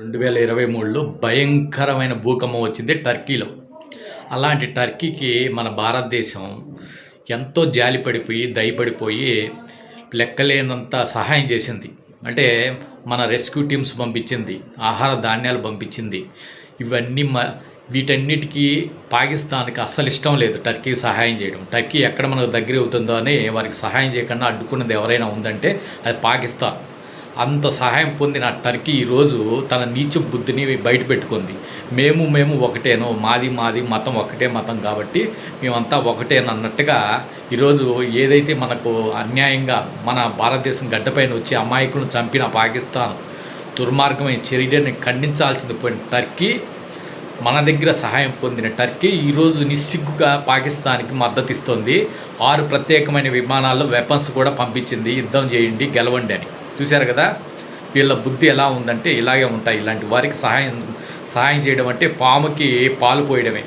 రెండు వేల ఇరవై మూడులో భయంకరమైన భూకంపం వచ్చింది టర్కీలో. అలాంటి టర్కీకి మన భారతదేశం ఎంతో జాలి పడిపోయి దయపడిపోయి లెక్కలేనంత సహాయం చేసింది. అంటే మన రెస్క్యూ టీమ్స్ పంపించింది ఆహార ధాన్యాలు పంపించింది. ఇవన్నీ మ వీటన్నిటికీ పాకిస్తాన్కి అస్సలు ఇష్టం లేదు టర్కీ సహాయం చేయడం. టర్కీ ఎక్కడ మనకు దగ్గర అవుతుందో అని వారికి సహాయం చేయకుండా అడ్డుకున్నది ఎవరైనా ఉందంటే అది పాకిస్తాన్. అంత సహాయం పొందిన టర్కీ ఈరోజు తన నీచ బుద్ధిని బయట పెట్టుకుంది. మేము మేము ఒకటేనో మాది మాది మతం ఒకటే మతం కాబట్టి మేమంతా ఒకటేనన్నట్టుగా ఈరోజు ఏదైతే మనకు అన్యాయంగా మన భారతదేశం గడ్డపైన వచ్చి అమాయకులను చంపిన పాకిస్తాన్ దుర్మార్గమైన చర్యని ఖండించాల్సింది పోయిన టర్కీ మన దగ్గర సహాయం పొందిన టర్కీ ఈరోజు నిస్సిగ్గుగా పాకిస్తాన్కి మద్దతు ఇస్తుంది ఆరు ప్రత్యేకమైన విమానాల్లో వెపన్స్ కూడా పంపించింది. యుద్ధం చేయండి గెలవండి అని. చూశారు కదా? వీళ్ళ బుద్ధి ఎలా ఉందంటే ఇలాగే ఉంటాయి. ఇలాంటి వారికి సహాయం సహాయం చేయడం అంటే పాముకి పాలు పోయడమే.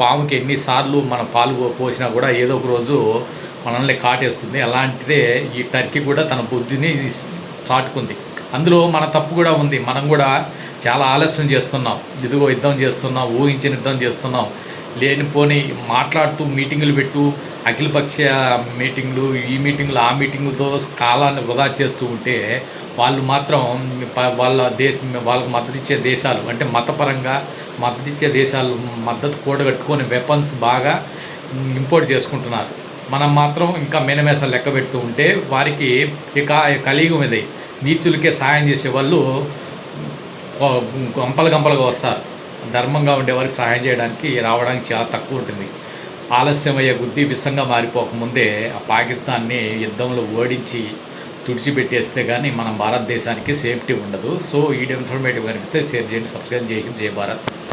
పాముకి ఎన్నిసార్లు మన పాలు పో- పోసినా కూడా ఏదో ఒక రోజు మనల్ని కాటేస్తుంది. అలాంటిదే ఈ టర్కీ కూడా తన బుద్ధిని చాటుకుంది. అందులో మన తప్పు కూడా ఉంది. మనం కూడా చాలా ఆలస్యం చేస్తున్నాం. ఇదిగో యుద్ధం చేస్తున్నాం. ఊహించిన యుద్ధం చేస్తున్నాం. లేనిపోని మాట్లాడుతూ మీటింగులు పెట్టు అఖిలపక్ష మీటింగ్లు ఈ మీటింగ్లు ఆ మీటింగ్లతో కాలాన్ని వృధా చేస్తూ ఉంటే వాళ్ళు మాత్రం వాళ్ళ దేశ వాళ్ళకు మద్దతిచ్చే దేశాలు అంటే మతపరంగా మద్దతిచ్చే దేశాలు మద్దతు కూడగట్టుకొని వెపన్స్ బాగా ఇంపోర్ట్ చేసుకుంటున్నారు. మనం మాత్రం ఇంకా మేనమేస లెక్క పెడుతూ ఉంటే వారికి ఇక కలియుగం ఇది. నీచులకే సాయం చేసే వాళ్ళు గంపలు గంపలుగా వస్తారు. ధర్మంగా ఉండేవారికి సహాయం చేయడానికి రావడానికి చాలా తక్కువ ఉంటుంది. ఆలస్యం అయ్యే బుద్ధి విషంగా మారిపోకముందే ఆ పాకిస్తాన్ని యుద్ధంలో ఓడించి తుడిచిపెట్టేస్తే కానీ మన భారతదేశానికి సేఫ్టీ ఉండదు. సో ఈ ఇన్ఫర్మేటివ్ కనిపిస్తే షేర్ చేయండి. సబ్స్క్రైబ్ చేయండి. జయ భారత్.